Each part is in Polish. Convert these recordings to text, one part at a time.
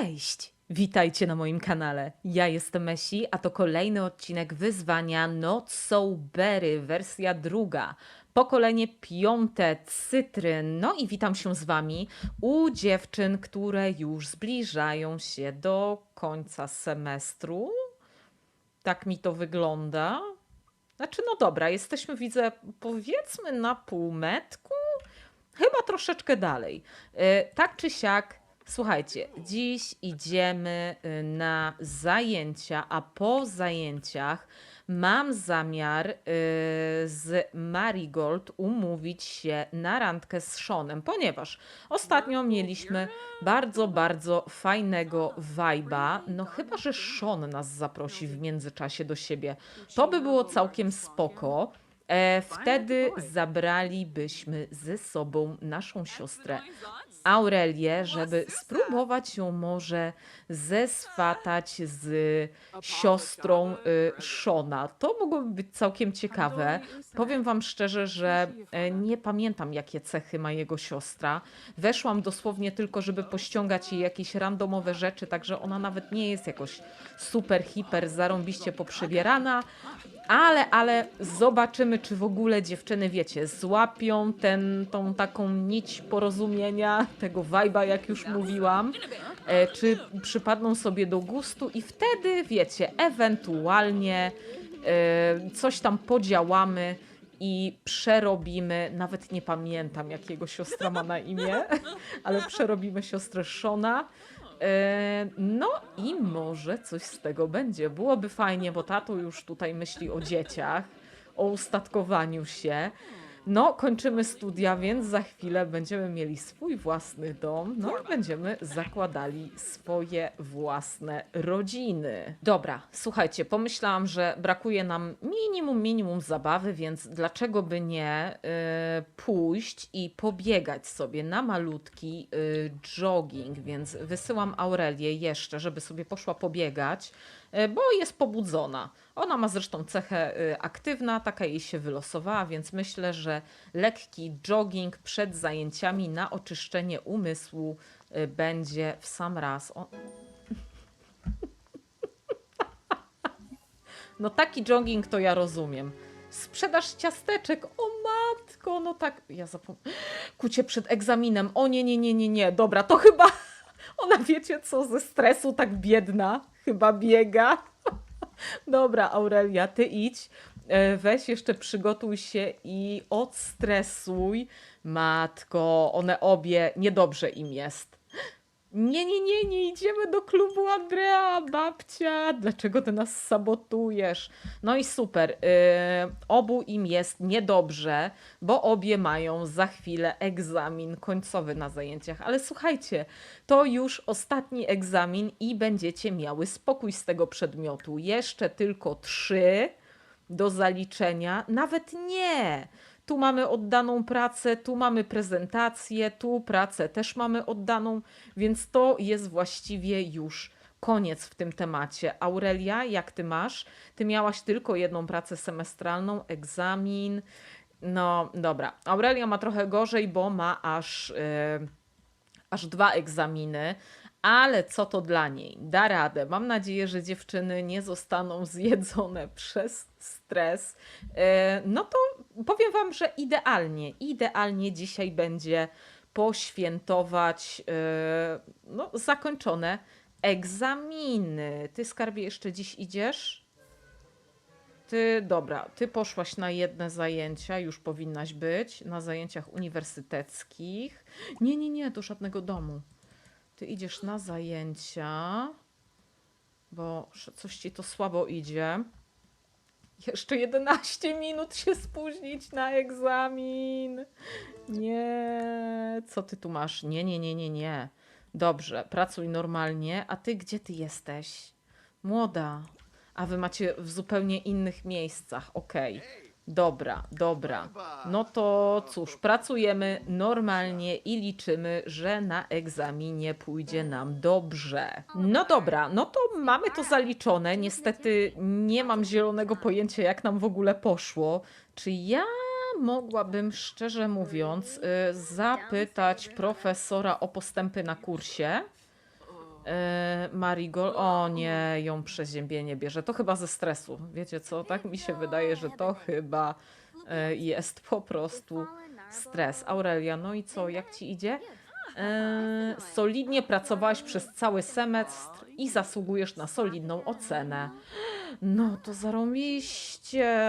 Cześć! Witajcie na moim kanale. Ja jestem Messi, a to kolejny odcinek wyzwania Not So Berry, wersja druga. Pokolenie piąte, cytryn. No i witam się z wami u dziewczyn, które już zbliżają się do końca semestru. Tak mi to wygląda. Znaczy, no dobra, jesteśmy, widzę, powiedzmy na półmetku. Chyba troszeczkę dalej. E, Tak czy siak, słuchajcie, dziś idziemy y, na zajęcia, a po zajęciach mam zamiar y, z Marigold umówić się na randkę z Seanem, ponieważ ostatnio mieliśmy bardzo, bardzo fajnego vibe'a. No chyba, że Sean nas zaprosi w międzyczasie do siebie. To by było całkiem spoko. E, wtedy zabralibyśmy ze sobą naszą siostrę Aurelię, żeby spróbować ją może zeswatać z siostrą y, Shona. To mogłoby być całkiem ciekawe. Powiem wam szczerze, że e, nie pamiętam jakie cechy ma jego siostra. Weszłam dosłownie tylko, żeby pościągać jej jakieś randomowe rzeczy, także ona nawet nie jest jakoś super, hiper, zarąbiście poprzebierana. Ale, ale zobaczymy, czy w ogóle dziewczyny, wiecie, złapią ten, tą taką nić porozumienia, tego vibe'a, jak już mówiłam, e, czy przypadną sobie do gustu i wtedy, wiecie, ewentualnie e, coś tam podziałamy i przerobimy, nawet nie pamiętam, jakiego siostra ma na imię, ale przerobimy siostrę Shona. E, No i może coś z tego będzie. Byłoby fajnie, bo tato już tutaj myśli o dzieciach, o ustatkowaniu się. No, kończymy studia, więc za chwilę będziemy mieli swój własny dom, no i będziemy zakładali swoje własne rodziny. Dobra, słuchajcie, pomyślałam, że brakuje nam minimum, minimum zabawy, więc dlaczego by nie y, pójść i pobiegać sobie na malutki y, jogging, więc wysyłam Aurelię jeszcze, żeby sobie poszła pobiegać, y, bo jest pobudzona. Ona ma zresztą cechę y, aktywna, taka jej się wylosowała, więc myślę, że lekki jogging przed zajęciami na oczyszczenie umysłu y, będzie w sam raz. O... No taki jogging to ja rozumiem. Sprzedaż ciasteczek, o matko, no tak, ja zapomniałam. Kucie przed egzaminem, o nie, nie, nie, nie, nie, dobra, to chyba ona wiecie co, ze stresu tak biedna, chyba biega. Dobra, Aurelia, ty idź. E, Weź jeszcze przygotuj się i odstresuj. Matko, one obie niedobrze im jest. Nie, nie, nie, nie idziemy do klubu Andrea, babcia. Dlaczego ty nas sabotujesz? No i super. y, obu im jest niedobrze, bo obie mają za chwilę egzamin końcowy na zajęciach. Ale słuchajcie, to już ostatni egzamin i będziecie miały spokój z tego przedmiotu. Jeszcze tylko trzy do zaliczenia. Nawet nie. Tu mamy oddaną pracę, tu mamy prezentację, tu pracę też mamy oddaną, więc to jest właściwie już koniec w tym temacie. Aurelia, jak ty masz? Ty miałaś tylko jedną pracę semestralną, egzamin. No dobra, Aurelia ma trochę gorzej, bo ma aż, yy, aż dwa egzaminy. Ale co to dla niej? Da radę. Mam nadzieję, że dziewczyny nie zostaną zjedzone przez stres. E, No to powiem Wam, że idealnie, idealnie dzisiaj będzie poświętować e, no, zakończone egzaminy. Ty, skarbie, jeszcze dziś idziesz? Ty, dobra, ty poszłaś na jedne zajęcia, już powinnaś być, na zajęciach uniwersyteckich. Nie, nie, nie, do żadnego domu. Ty idziesz na zajęcia, bo coś ci to słabo idzie. Jeszcze 11 minut się spóźnić na egzamin. Nie, co ty tu masz? Nie, nie, nie, nie, nie. Dobrze, pracuj normalnie. A ty gdzie ty jesteś? Młoda. A wy macie w zupełnie innych miejscach. Okej. Dobra, dobra. No to cóż, pracujemy normalnie i liczymy, że na egzaminie pójdzie nam dobrze. No dobra, no to mamy to zaliczone. Niestety nie mam zielonego pojęcia, jak nam w ogóle poszło. Czy ja mogłabym, szczerze mówiąc, y, zapytać profesora o postępy na kursie? E, Marigold, o nie, ją przeziębienie bierze. To chyba ze stresu. Wiecie co? Tak mi się wydaje, że to chyba e, jest po prostu stres. Aurelia, no i co? Jak ci idzie? E, solidnie pracowałaś przez cały semestr i zasługujesz na solidną ocenę. No to zarobiście,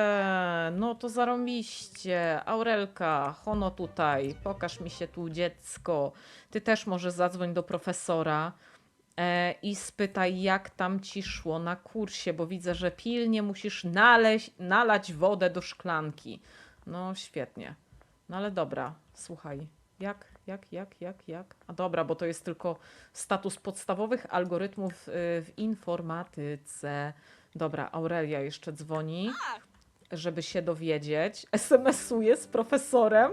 no to zarobiście. Aurelka, hono tutaj, pokaż mi się tu dziecko. Ty też może zadzwoń do profesora i spytaj, jak tam ci szło na kursie, bo widzę, że pilnie musisz naleźć, nalać wodę do szklanki. No świetnie. No ale dobra, słuchaj. Jak, jak, jak, jak, jak? A dobra, bo to jest tylko status podstawowych algorytmów y, w informatyce. Dobra, Aurelia jeszcze dzwoni, żeby się dowiedzieć. SMS-uje z profesorem.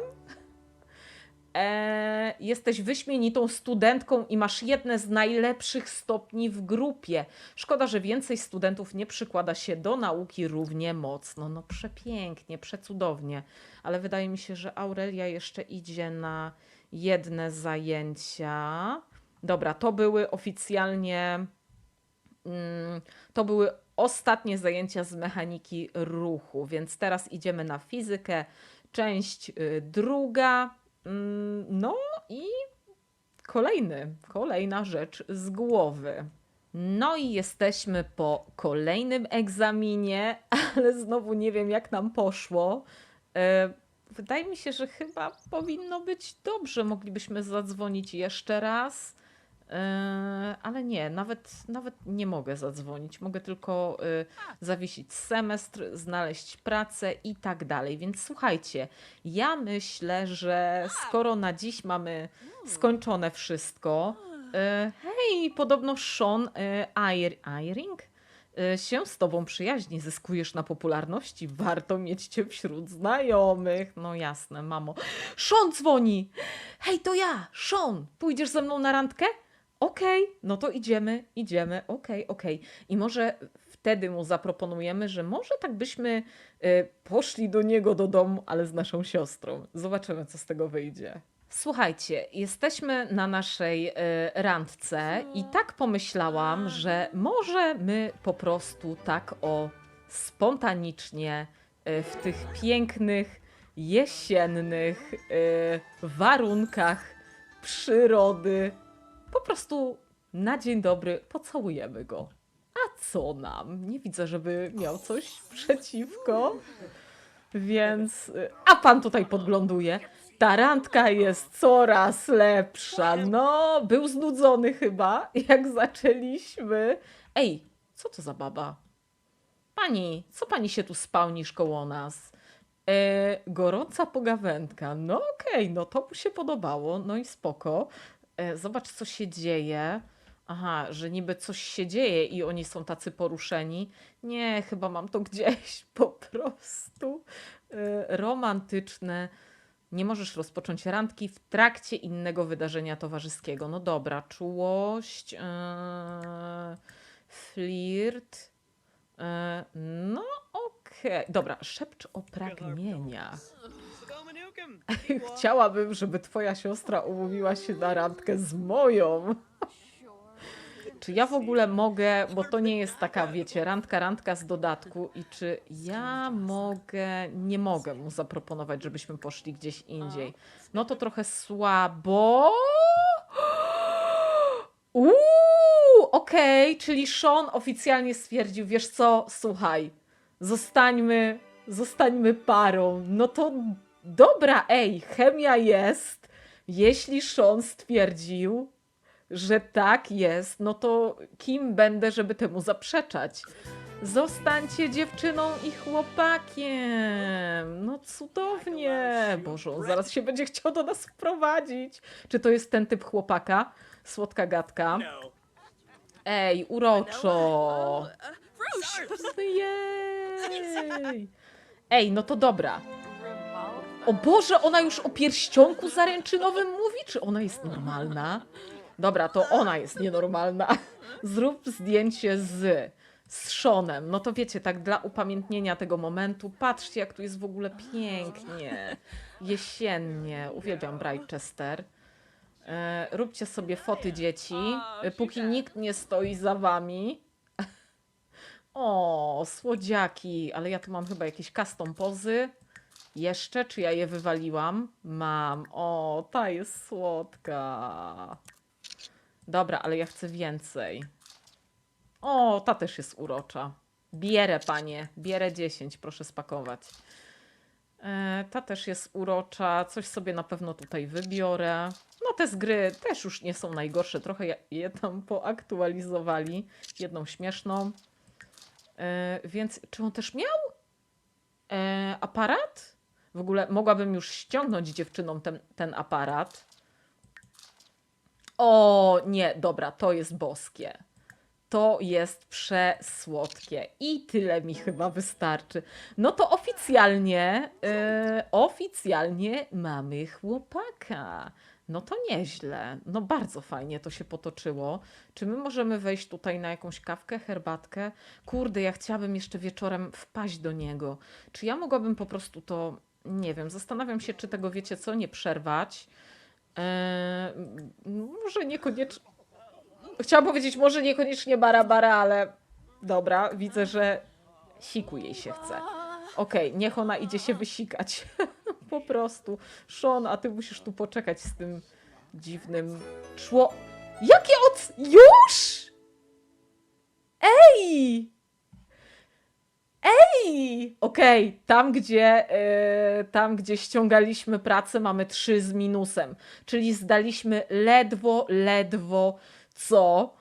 E, jesteś wyśmienitą studentką i masz jedne z najlepszych stopni w grupie. Szkoda, że więcej studentów nie przykłada się do nauki równie mocno. No przepięknie, przecudownie. Ale wydaje mi się, że Aurelia jeszcze idzie na jedne zajęcia. Dobra, to były oficjalnie. Mm, to były ostatnie zajęcia z mechaniki ruchu, więc teraz idziemy na fizykę. Część y, druga. Mm, No i kolejny, kolejna rzecz z głowy. No i jesteśmy po kolejnym egzaminie, ale znowu nie wiem, jak nam poszło. E, Wydaje mi się, że chyba powinno być dobrze. Moglibyśmy zadzwonić jeszcze raz. E, Ale nie, nawet, nawet nie mogę zadzwonić. Mogę tylko e, zawiesić semestr, znaleźć pracę i tak dalej. Więc słuchajcie, ja myślę, że skoro na dziś mamy skończone wszystko. e, Hej, podobno Sean e, Air- Airing e, się z tobą przyjaźni, zyskujesz na popularności. Warto mieć cię wśród znajomych. No jasne, mamo. Sean dzwoni! Hej, to ja, Sean! Pójdziesz ze mną na randkę? Okej, no to idziemy, idziemy, okej, okej. I może wtedy mu zaproponujemy, że może tak byśmy y, poszli do niego do domu, ale z naszą siostrą. Zobaczymy, co z tego wyjdzie. Słuchajcie, jesteśmy na naszej y, randce i tak pomyślałam, że może my po prostu tak o spontanicznie y, w tych pięknych, jesiennych y, warunkach przyrody po prostu na dzień dobry pocałujemy go. A co nam? Nie widzę, żeby miał coś przeciwko. Więc. A pan tutaj podgląduje. Ta randka jest coraz lepsza. No, był znudzony chyba, jak zaczęliśmy. Ej, co to za baba? Pani, co pani się tu spełnisz koło nas? E, gorąca pogawędka. No okej, no to mu się podobało, no i spoko. E, zobacz, co się dzieje. Aha, że niby coś się dzieje i oni są tacy poruszeni. Nie, chyba mam to gdzieś po prostu. E, romantyczne. Nie możesz rozpocząć randki w trakcie innego wydarzenia towarzyskiego. No dobra, czułość, e, flirt. E, no okej. Dobra, szepcz o pragnieniach. Chciałabym, żeby twoja siostra umówiła się na randkę z moją. Czy ja w ogóle mogę, bo to nie jest taka, wiecie, randka, randka z dodatku i czy ja mogę, nie mogę mu zaproponować, żebyśmy poszli gdzieś indziej. No to trochę słabo. Uuu, okej, czyli Sean oficjalnie stwierdził, wiesz co, słuchaj, zostańmy, zostańmy parą. No to dobra, ej, chemia jest. Jeśli Sean stwierdził, że tak jest, no to kim będę, żeby temu zaprzeczać? Zostańcie dziewczyną i chłopakiem. No cudownie. Boże, on zaraz się będzie chciał do nas wprowadzić. Czy to jest ten typ chłopaka? Słodka gadka. No. Ej, uroczo. Jej. Ej, no to dobra. O Boże, ona już o pierścionku zaręczynowym mówi? Czy ona jest normalna? Dobra, to ona jest nienormalna. Zrób zdjęcie z, z Seanem. No to wiecie, tak dla upamiętnienia tego momentu. Patrzcie, jak tu jest w ogóle pięknie. Jesiennie. Uwielbiam Brightchester. E, róbcie sobie foty dzieci, e, póki nikt nie stoi za wami. O, słodziaki, ale ja tu mam chyba jakieś custom pozy. Jeszcze, czy ja je wywaliłam? Mam. O, ta jest słodka. Dobra, ale ja chcę więcej. O, ta też jest urocza. Bierę, panie. Bierę 10, proszę spakować. E, ta też jest urocza. Coś sobie na pewno tutaj wybiorę. No te z gry też już nie są najgorsze. Trochę je- tam poaktualizowali. Jedną śmieszną. E, więc czy on też miał e, aparat? W ogóle mogłabym już ściągnąć dziewczynom ten, ten aparat. O nie, dobra, to jest boskie. To jest przesłodkie i tyle mi chyba wystarczy. No to oficjalnie, e, oficjalnie mamy chłopaka. No to nieźle. No bardzo fajnie to się potoczyło. Czy my możemy wejść tutaj na jakąś kawkę, herbatkę? Kurde, ja chciałabym jeszcze wieczorem wpaść do niego. Czy ja mogłabym po prostu to, nie wiem, zastanawiam się, czy tego wiecie co, nie przerwać. Eee, może niekoniecznie. Chciałam powiedzieć, może niekoniecznie bara bara, ale dobra, widzę, że siku jej się chce. Okej, niech ona idzie się wysikać. po prostu. Sean, a ty musisz tu poczekać z tym dziwnym czło... Jakie od... Już? Ej! Ej! Okej, tam gdzie e, tam gdzie ściągaliśmy pracę mamy 3 z minusem, czyli zdaliśmy ledwo, ledwo co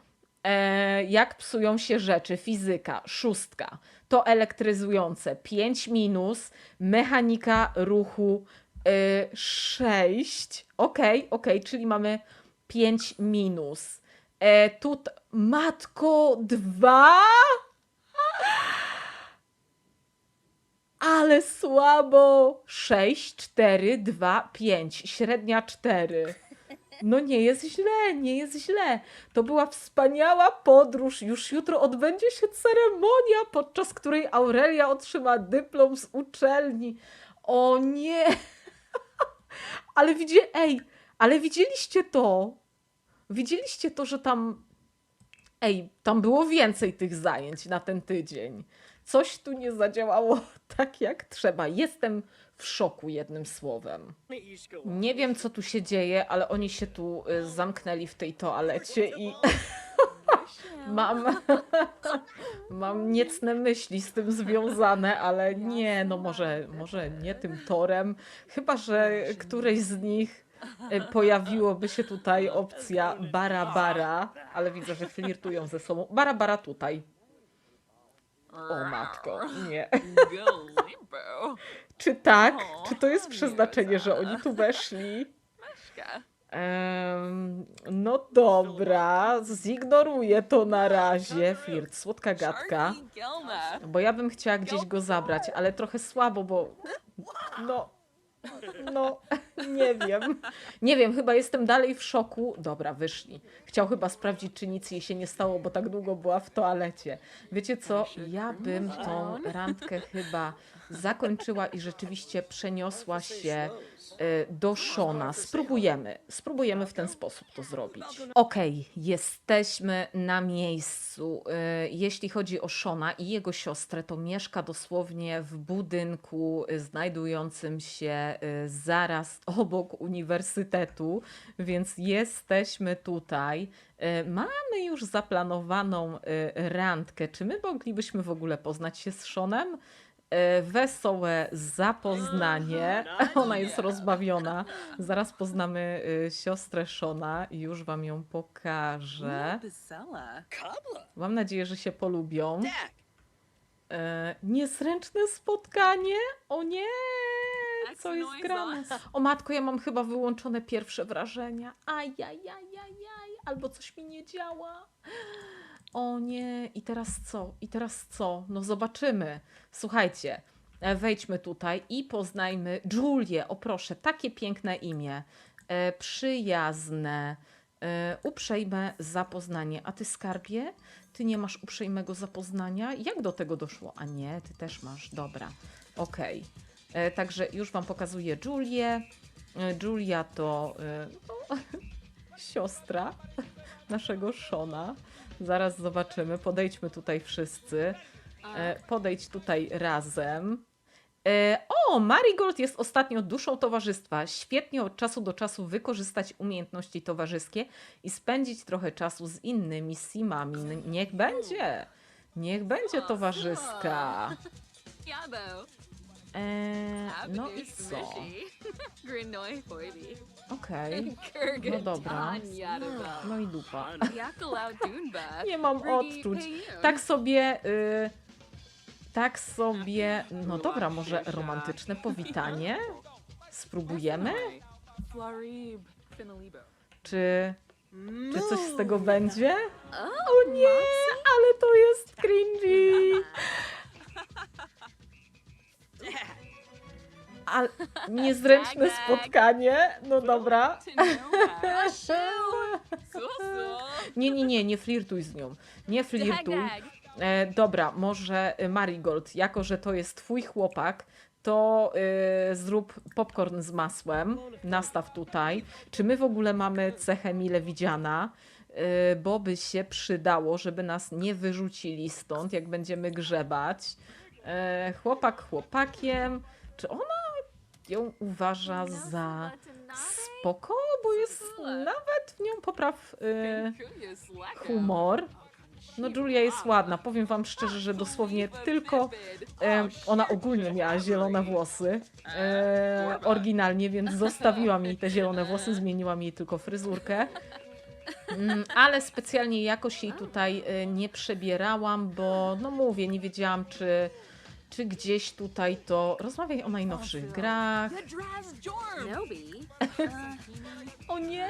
e, jak psują się rzeczy, fizyka, szóstka, to elektryzujące, 5 minus, mechanika ruchu e, 6, okej, okej, czyli mamy 5 minus. E, tu, matko, 2? Ale słabo! 6, 4, 2, 5. Średnia 4. No nie jest źle, nie jest źle. To była wspaniała podróż. Już jutro odbędzie się ceremonia, podczas której Aurelia otrzyma dyplom z uczelni. O nie! Ale widzie, ej, ale widzieliście to? Widzieliście to, że tam Ej, tam było więcej tych zajęć na ten tydzień. Coś tu nie zadziałało tak jak trzeba. Jestem w szoku jednym słowem. Nie wiem, co tu się dzieje, ale oni się tu y, zamknęli w tej toalecie i mam, mam niecne myśli z tym związane, ale nie, no może, może nie tym torem. Chyba, że któreś z nich y, pojawiłoby się tutaj opcja bara bara, ale widzę, że flirtują ze sobą. Bara bara tutaj. O matko, nie. Czy tak? Czy to jest nie przeznaczenie, że oni tu weszli? Em, no dobra, zignoruję to na razie. Flirt, słodka gadka. Bo ja bym chciała gdzieś go zabrać, ale trochę słabo, bo. No. No, nie wiem. Nie wiem, chyba jestem dalej w szoku. Dobra, wyszli. Chciał chyba sprawdzić, czy nic jej się nie stało, bo tak długo była w toalecie. Wiecie co? Ja bym tą randkę chyba zakończyła i rzeczywiście przeniosła się y, do Shona. Spróbujemy. Spróbujemy w ten sposób to zrobić. Okej, jesteśmy na miejscu. Y, Jeśli chodzi o Shona i jego siostrę, to mieszka dosłownie w budynku y, znajdującym się zaraz obok uniwersytetu, więc jesteśmy tutaj. Mamy już zaplanowaną randkę. Czy my moglibyśmy w ogóle poznać się z Seanem? E, wesołe zapoznanie. Ona jest rozbawiona. Zaraz poznamy y, siostrę Shona i już wam ją pokażę. Mam nadzieję, że się polubią. E, niezręczne spotkanie? O nie! Co jest grane? O matko, ja mam chyba wyłączone pierwsze wrażenia. Ajajajajaj, albo coś mi nie działa. O nie, i teraz co? I teraz co? No zobaczymy. Słuchajcie, e, wejdźmy tutaj i poznajmy Julię. O proszę, takie piękne imię. E, przyjazne, e, uprzejme zapoznanie. A ty skarbie? Ty nie masz uprzejmego zapoznania? Jak do tego doszło? A nie, ty też masz. Dobra, okej. E, Także już wam pokazuję Julię. E, Julia to. e, No, siostra naszego Shona. Zaraz zobaczymy. Podejdźmy tutaj wszyscy. E, Podejdź tutaj razem. E, O, Marigold jest ostatnio duszą towarzystwa. Świetnie od czasu do czasu wykorzystać umiejętności towarzyskie i spędzić trochę czasu z innymi simami. Niech będzie. Niech będzie towarzyska. E, no i co? Smushy. Grinoi Foidy. Okej. No dobra. No i dupa. Nie mam odczuć. Tak sobie. Y, tak sobie. No dobra, może romantyczne powitanie? Spróbujemy? Czy. Czy coś z tego będzie? O nie, ale to jest cringy. A niezręczne spotkanie? No dobra. Nie, nie, nie, nie flirtuj z nią. Nie flirtuj. E, dobra, może y, Marigold, jako że to jest twój chłopak, to y, zrób popcorn z masłem. Nastaw tutaj. Czy my w ogóle mamy cechę mile widziana? Y, bo by się przydało, żeby nas nie wyrzucili stąd, jak będziemy grzebać. E, chłopak chłopakiem. Czy ona ją uważa za spoko? Bo jest nawet w nią popraw y, humor. No Julia jest ładna. Powiem wam szczerze, że dosłownie tylko e, ona ogólnie miała zielone włosy. E, oryginalnie, więc zostawiłam jej te zielone włosy, zmieniłam jej tylko fryzurkę. Mm, ale specjalnie jakoś jej tutaj e, nie przebierałam, bo no mówię, nie wiedziałam czy, czy gdzieś tutaj to... Rozmawiaj o najnowszych grach. O nie!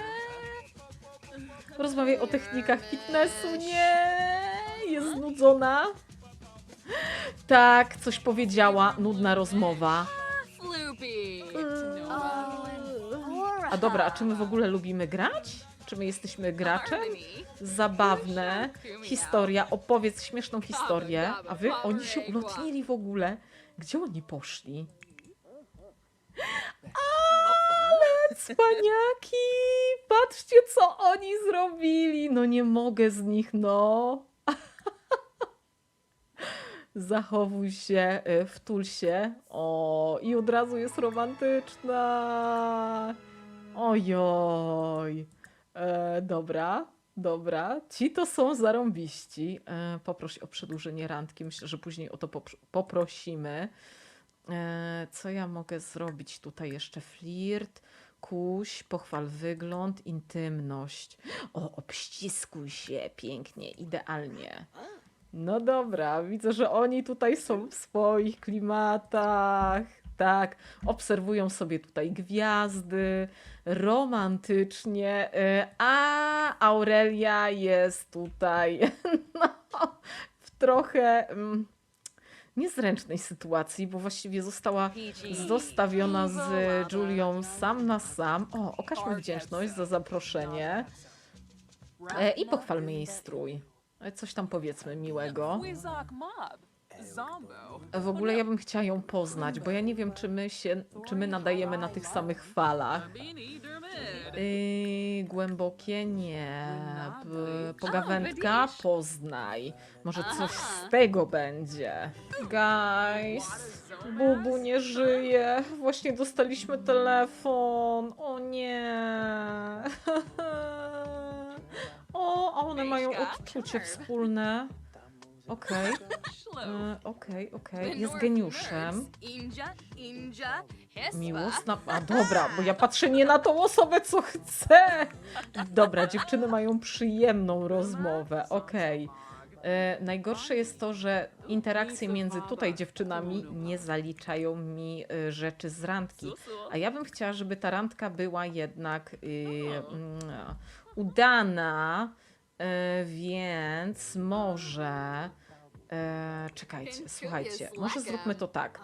Rozmawiaj o technikach fitnessu. Nie! Jest znudzona. Tak, coś powiedziała. Nudna rozmowa. Floopy. A dobra, a czy my w ogóle lubimy grać? Czy my jesteśmy graczem? Zabawne. Historia. Opowiedz śmieszną historię. A wy, oni się ulotnili w ogóle. Gdzie oni poszli? Ale cwaniaki! Patrzcie, co oni zrobili! No nie mogę z nich, no. Zachowuj się, y, wtul się. O, i od razu jest romantyczna. Ojoj. Dobra, dobra. Ci to są zarąbiści. E, poproś o przedłużenie randki. Myślę, że później o to popr- poprosimy. E, co ja mogę zrobić tutaj jeszcze? Flirt, kuś, pochwal wygląd, intymność. O, obściskuj się pięknie, idealnie. No dobra, widzę, że oni tutaj są w swoich klimatach. Tak, obserwują sobie tutaj gwiazdy, romantycznie, y, a Aurelia jest tutaj no, w trochę mm, niezręcznej sytuacji, bo właściwie została zostawiona z Julią sam na sam. O, okażmy wdzięczność za zaproszenie e, i pochwalmy jej strój. E, Coś tam powiedzmy miłego. W ogóle ja bym chciała ją poznać, bo ja nie wiem, czy my się, czy my nadajemy na tych samych falach. Yy, głębokie nie. B- pogawędka poznaj. Może coś z tego będzie. Guys, Bubu nie żyje. Właśnie dostaliśmy telefon. O nie. O, a one mają odczucie wspólne. Okej, e, okej, okej. Jest geniuszem. Miłosna. A dobra, bo ja patrzę nie na tą osobę, co chcę. Dobra, dziewczyny mają przyjemną rozmowę. Okej. E, Najgorsze jest to, że interakcje między tutaj dziewczynami nie zaliczają mi e, rzeczy z randki. A ja bym chciała, żeby ta randka była jednak y, mm, udana, e, więc może. E, czekajcie, słuchajcie, może zróbmy to tak.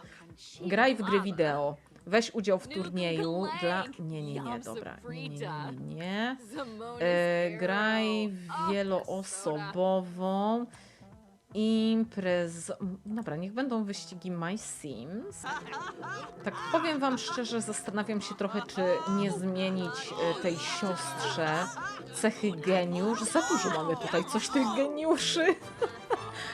Graj w gry wideo. Weź udział w turnieju dla. Nie, nie, nie, dobra. Nie, nie, nie, nie. E, graj wieloosobową. Imprez. Dobra, niech będą wyścigi My Sims. Tak powiem wam szczerze, zastanawiam się trochę, czy nie zmienić e, tej siostrze cechy geniusz. Za dużo mamy tutaj coś tych geniuszy.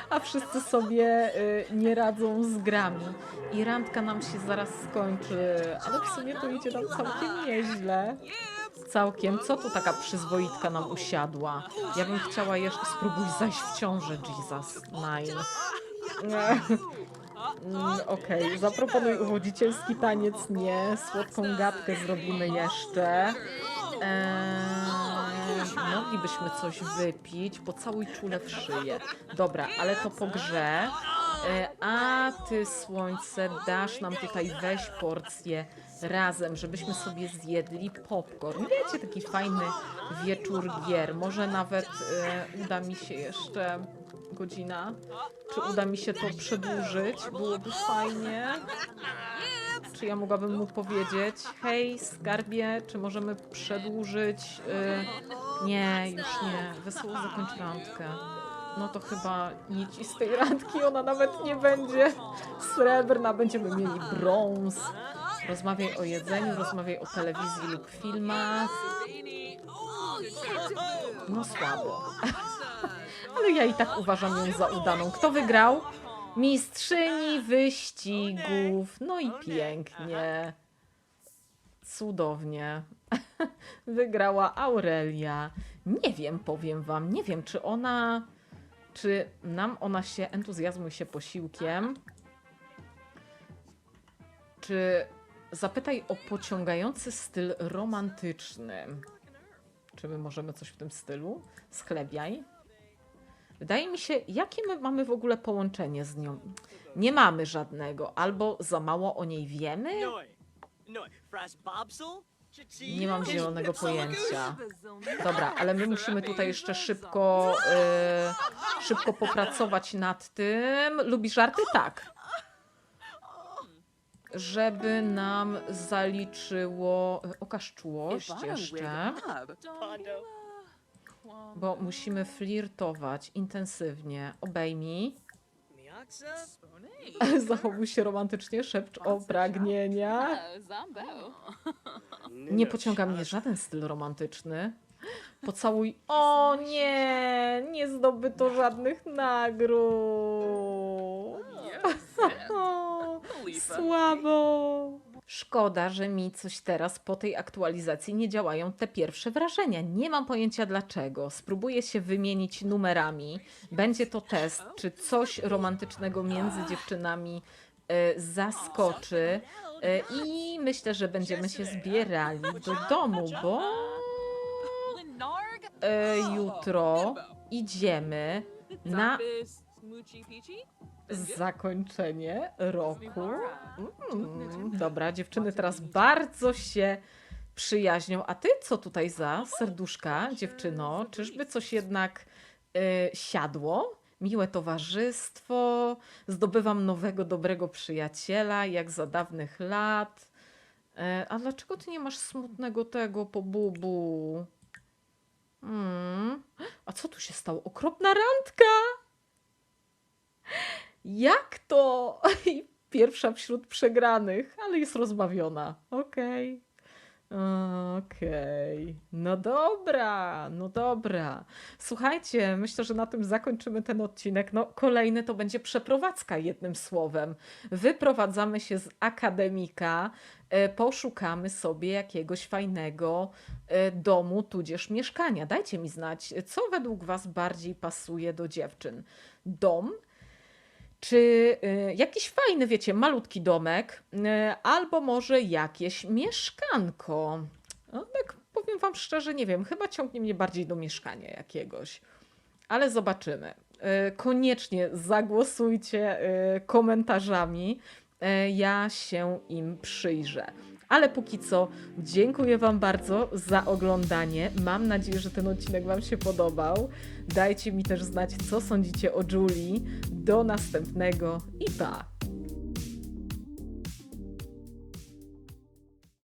A wszyscy sobie y, nie radzą z grami. I randka nam się zaraz skończy, ale w sumie to idzie nam całkiem nieźle. Całkiem. Co tu taka przyzwoitka nam usiadła? Ja bym chciała jeszcze... Spróbuj zajść w ciążę, Jesus. Nine. Mm, Okej, zaproponuj uwodzicielski taniec, nie. Słodką gadkę zrobimy jeszcze. Eee, moglibyśmy coś wypić, pocałuj czule w szyję. Dobra, ale to po grze. E, a ty, słońce, dasz nam tutaj weź porcję razem, żebyśmy sobie zjedli popcorn. Wiecie, taki fajny wieczór gier. Może nawet e, uda mi się jeszcze godzina. Czy uda mi się to przedłużyć? Byłoby fajnie. Czy ja mogłabym mu powiedzieć, hej, skarbie, czy możemy przedłużyć? Y, nie, już nie. Wesoło zakończ randkę. No to chyba nic i z tej randki ona nawet nie będzie srebrna, będziemy mieli brąz. Rozmawiaj o jedzeniu, rozmawiaj o telewizji lub filmach. No słabo. Ale ja i tak uważam ją za udaną. Kto wygrał? Mistrzyni wyścigów. No i pięknie. Cudownie. Wygrała Aurelia. Nie wiem, powiem wam, nie wiem, czy ona. Czy nam ona się entuzjazmuje się posiłkiem? Czy zapytaj o pociągający styl romantyczny? Czy my możemy coś w tym stylu? Schlebiaj. Wydaje mi się, jakie my mamy w ogóle połączenie z nią? Nie mamy żadnego, albo za mało o niej wiemy? Nie mam zielonego pojęcia. Dobra, ale my musimy tutaj jeszcze szybko, e, szybko popracować nad tym. Lubi żarty? Tak. Żeby nam zaliczyło e, okaż czułość jeszcze, bo musimy flirtować intensywnie. Obejmij. Zachowuj się romantycznie, szepcz o pragnienia. Nie pociąga mnie żaden styl romantyczny. Pocałuj. O nie! Nie zdobyto żadnych nagród. Słabo. Szkoda, że mi coś teraz po tej aktualizacji nie działają te pierwsze wrażenia. Nie mam pojęcia dlaczego. Spróbuję się wymienić numerami. Będzie to test, czy coś romantycznego między dziewczynami e, zaskoczy. E, I myślę, że będziemy się zbierali do domu, bo e, jutro idziemy na zakończenie roku. Mm, dobra, dziewczyny teraz bardzo się przyjaźnią. A ty co tutaj za serduszka, dziewczyno? Czyżby coś jednak y, siadło? Miłe towarzystwo, zdobywam nowego, dobrego przyjaciela, jak za dawnych lat. E, a dlaczego ty nie masz smutnego tego po bubu? Mm. A co tu się stało? Okropna randka! Jak to? Pierwsza wśród przegranych, ale jest rozbawiona. Okej. Okej. No dobra, no dobra. Słuchajcie, myślę, że na tym zakończymy ten odcinek. No, kolejny to będzie przeprowadzka, jednym słowem. Wyprowadzamy się z akademika, e, poszukamy sobie jakiegoś fajnego e, domu, tudzież mieszkania. Dajcie mi znać, co według Was bardziej pasuje do dziewczyn. Dom czy y, jakiś fajny, wiecie, malutki domek, y, albo może jakieś mieszkanko. No, tak powiem Wam szczerze, nie wiem, chyba ciągnie mnie bardziej do mieszkania jakiegoś, ale zobaczymy. Y, koniecznie zagłosujcie komentarzami, ja się im przyjrzę. Ale póki co, dziękuję Wam bardzo za oglądanie. Mam nadzieję, że ten odcinek Wam się podobał. Dajcie mi też znać, co sądzicie o Julii. Do następnego i pa!